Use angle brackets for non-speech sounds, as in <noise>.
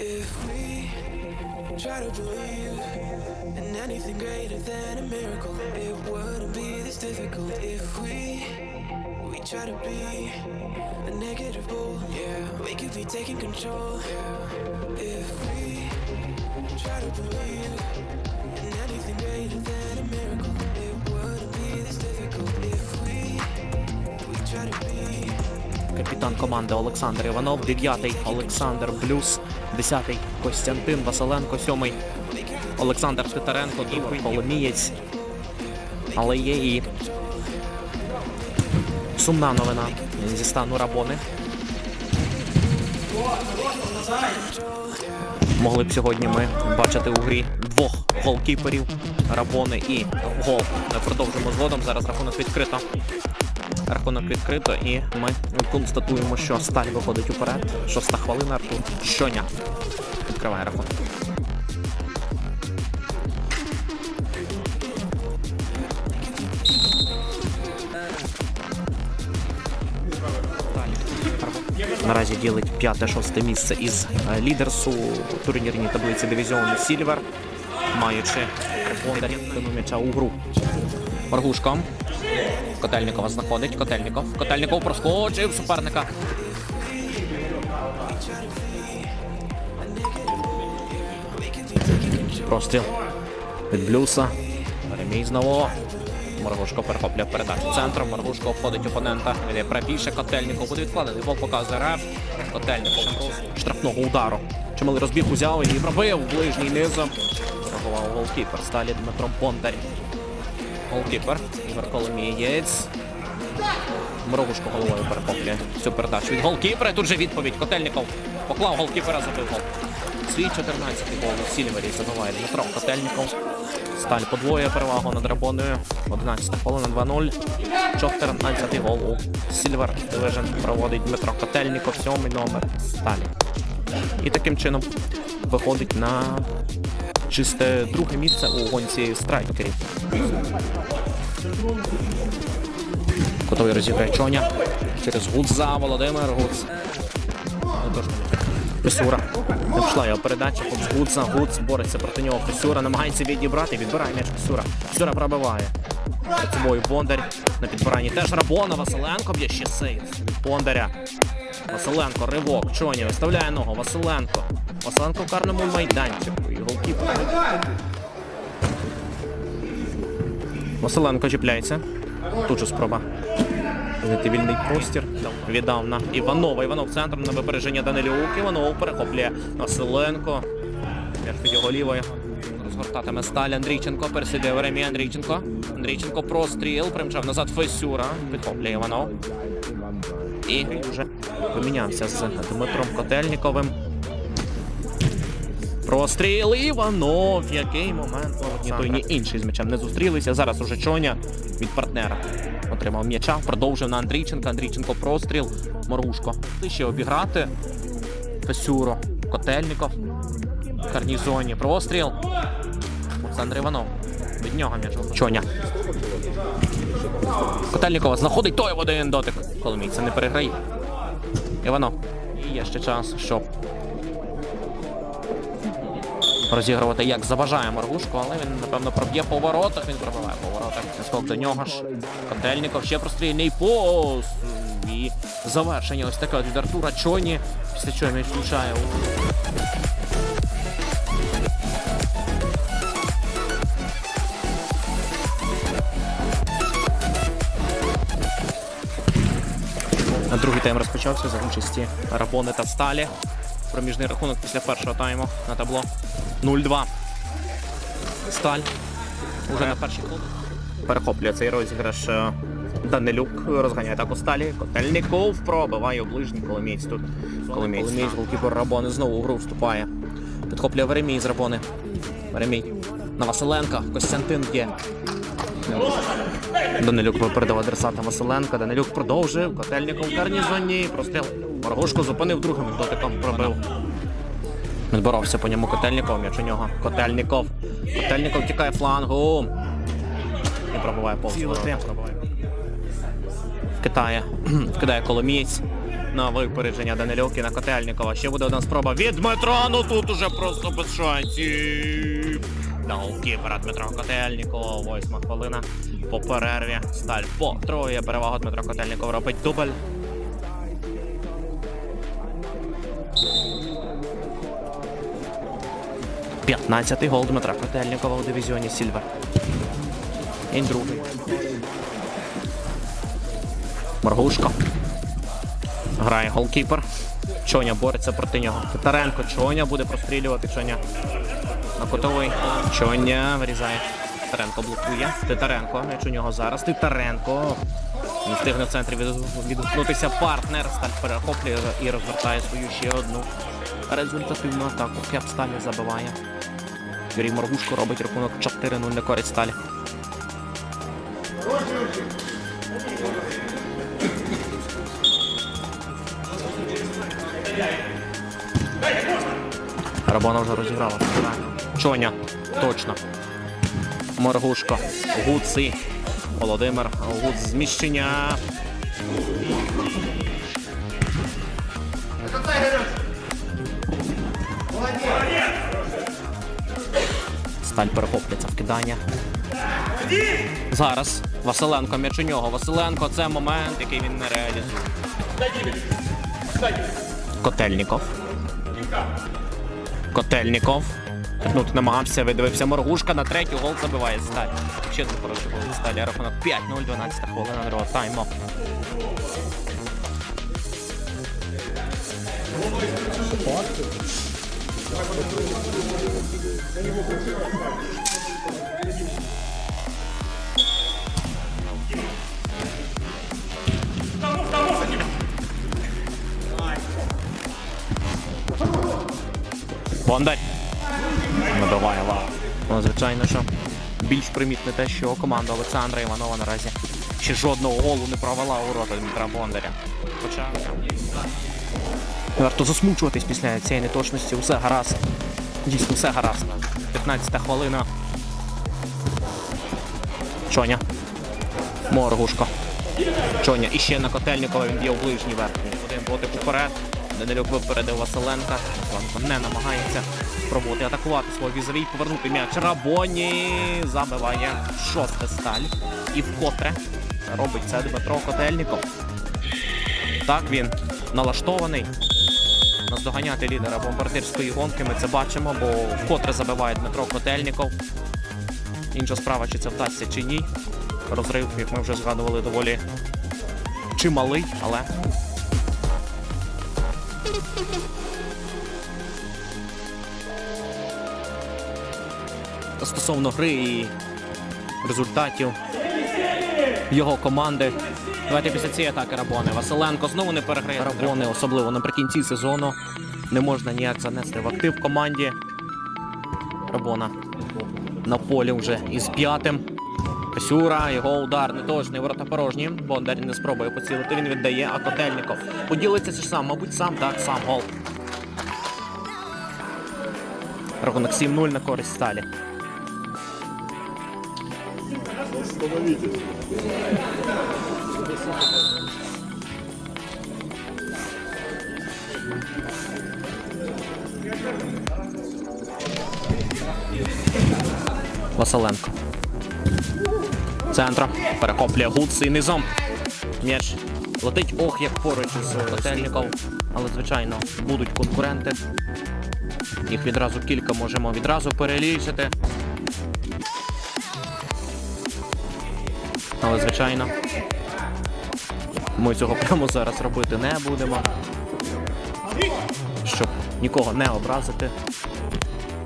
If we try to believe in anything greater than a miracle, it wouldn't be this difficult. If we we try to be a negative bull, yeah, we could be taking control. Yeah. If we try to believe in anything greater than a miracle, it wouldn't be this difficult. If we we try to be. Капітан команди Олександр Іванов, 9-й Олександр Блюс, 10-й Костянтин Василенко, 7-й Олександр Титаренко, 2-й Коломієць. Але є і сумна новина зі стану Рабони. Могли б сьогодні ми бачити у грі двох голкіперів Рабони і гол. Ми продовжимо згодом. Зараз рахунок відкрито. Рахунок відкрито, і ми констатуємо, що сталь виходить уперед. Шоста хвилина Артур Щоня відкриває рахунок. Наразі ділить п'яте-шосте місце із е, лідерсу турнірній таблиці дивізіону Сільвер, маючи Бондарів м'яча у гру. Маргушко. Котельникова знаходить. Котельников. Котельников проскочив суперника. Простріл від Блюса. Перемій знову. Маргушко перехоплює передачу центром. Маргушко обходить опонента. Іде правіше. Котельников буде відкладений. Бол показує реф. Котельников штрафного удару. Чималий розбіг узяв і пробив ближній низом. Реагував голкіпер. Сталі Дмитром Бондарі. Голкіпер. Ігор Коломієць. Морогушко головою перехоплює цю передачу від голкіпера. Тут же відповідь. Котельников поклав голкіпера, забив гол. Свій 14-й гол у Сільвері забиває Дмитро Котельников. Сталь подвоює перевагу над Рабоною. 11 хвилина 2-0. 14-й гол у Сільвер Дивижн проводить Дмитро Котельников, сьомий номер Сталі. І таким чином виходить на чисте друге місце у гонці страйкерів. Готовий розіграє Чоня. Через Гудза Володимир Гудз. Писура. Не пішла його передача. От Гудза. Гудз бореться проти нього. Писура намагається відібрати. Відбирає м'яч Писура. Писура пробиває. Перед собою Бондар. На підбиранні теж Рабона. Василенко б'є ще сейв від Бондаря. Василенко, ривок, Чоні виставляє ногу. Василенко. Василенко в карному майданчику. І голкіпер. Василенко чіпляється. Тут же спроба. Знайти вільний простір. Віддав на Іванова. Іванов центром на випередження Данилюк. Іванов перехоплює Василенко. Під його лівою. Розгортатиме сталь Андрійченко. Пересідає Веремій Андрійченко. Андрійченко простріл. Примчав назад Фесюра. Підхоплює Іванов. І вже помінявся з Дмитром Котельніковим. Простріл Іванов. Який момент ні той, ні інший з м'ячем не зустрілися. Зараз уже Чоня від партнера. Отримав м'яча, продовжив на Андрійченка. Андрійченко простріл. Моргушко. Ще обіграти. Фесюро. Котельников. В гарнізоні. Простріл. Олександр Іванов. Від нього м'яч. Чоня. Котельникова знаходить той в один дотик. Коломійця не переграє. Іванов. І є ще час, щоб розігрувати як заважає Маргушко, але він, напевно, проб'є по воротах. Він пробиває по воротах. Скок до нього ж. Котельников ще прострільний пост. І завершення ось таке від Артура Чоні. Після чого м'яч влучає Другий тайм розпочався за участі Рабони та Сталі. Проміжний рахунок після першого тайму на табло 0-2. Сталь. Уже на першій клуб. Перехоплює цей розіграш е, Данилюк. Розганяє атаку Сталі. Котельников пробиває ближній Коломієць тут. Коломієць. Коломієць, голкіпер Рабони знову в гру вступає. Підхоплює Веремій з Рабони. Веремій. На Василенка. Костянтин є. Данилюк передав адресата Василенка. Данилюк продовжив. Котельников в гарнізоні. Простріл. Маргушко зупинив другим дотиком. Пробив. Відборовся по ньому Котельников. М'яч у нього. Котельников. Котельников тікає флангу. І пробиває повз. Вкидає. Вкидає <clears throat> Коломієць. на випередження Данилюк і на Котельникова. Ще буде одна спроба від Дмитра, ну тут уже просто без шансів. Голкіпера Дмитра Котельникова, восьма хвилина по перерві. Сталь потроє перевагу Дмитра Котельникова робить дубль. П'ятнадцятий гол Дмитра Котельникова у дивізіоні Сільвер. І другий. Маргушко. Грає голкіпер. Чоня бореться проти нього. Титаренко. Чоня буде прострілювати. Чоня на котовий. Чоня вирізає. Титаренко блокує. Титаренко. М'яч у нього зараз. Титаренко. Не встигне в центрі від- відгукнутися партнер. Сталь перехоплює і розвертає свою ще одну результативну атаку. Кеп Сталі забиває. Юрій Моргушко робить рахунок 4-0 на користь Сталі. Рабона вже розіграла. Чоня. Точно. Моргушко. Гуци. Володимир. Гуц зміщення. Сталь перехопляться в кидання. Зараз Василенко м'яч у нього. Василенко це момент, який він не реалізує. Котельніков. Котельніков. Тут намагався, видивився Моргушка на третю гол забиває сталь. Ще один хороший гол від сталі. Рахунок 5-0, 12 хвилина другого тайму. Бондар. Набиває лаву. Ну, звичайно, що більш примітне те, що команда Олександра Іванова наразі ще жодного голу не провела у рота Дмитра Бондаря. Хоча варто засмучуватись після цієї неточності. Усе гаразд. Дійсно, все гаразд. 15 хвилина. Чоня. Моргушко. Чоня. І ще на Котельникова він б'є у ближній верхній. Один дотик уперед. Данилюк випередив Василенка. Василенко не намагається спробувати атакувати свого візові, повернути м'яч. Рабоні забиває шосте сталь. І вкотре робить це Дмитро Котельников. Так він налаштований. Наздоганяти лідера бомбардирської гонки. Ми це бачимо, бо вкотре забиває Дмитро Котельников. Інша справа, чи це вдасться, чи ні. Розрив, як ми вже згадували, доволі чималий, але стосовно гри і результатів його команди. Давайте після цієї атаки Рабони. Василенко знову не переграє Рабони, особливо наприкінці сезону. Не можна ніяк занести в актив команді. Рабона на полі вже із п'ятим. Касюра, його удар не неточний, ворота порожні. Бондар не спробує поцілити, він віддає, а Котельников поділиться ж сам, мабуть, сам, так, сам гол. Рахунок 7-0 на користь сталі. Василенко. Центром. Перехоплює Гуц і низом. М'яч летить ох, як поруч із Котельников. Але, звичайно, будуть конкуренти. Їх відразу кілька можемо відразу перелічити. Але, звичайно, ми цього прямо зараз робити не будемо. Щоб нікого не образити.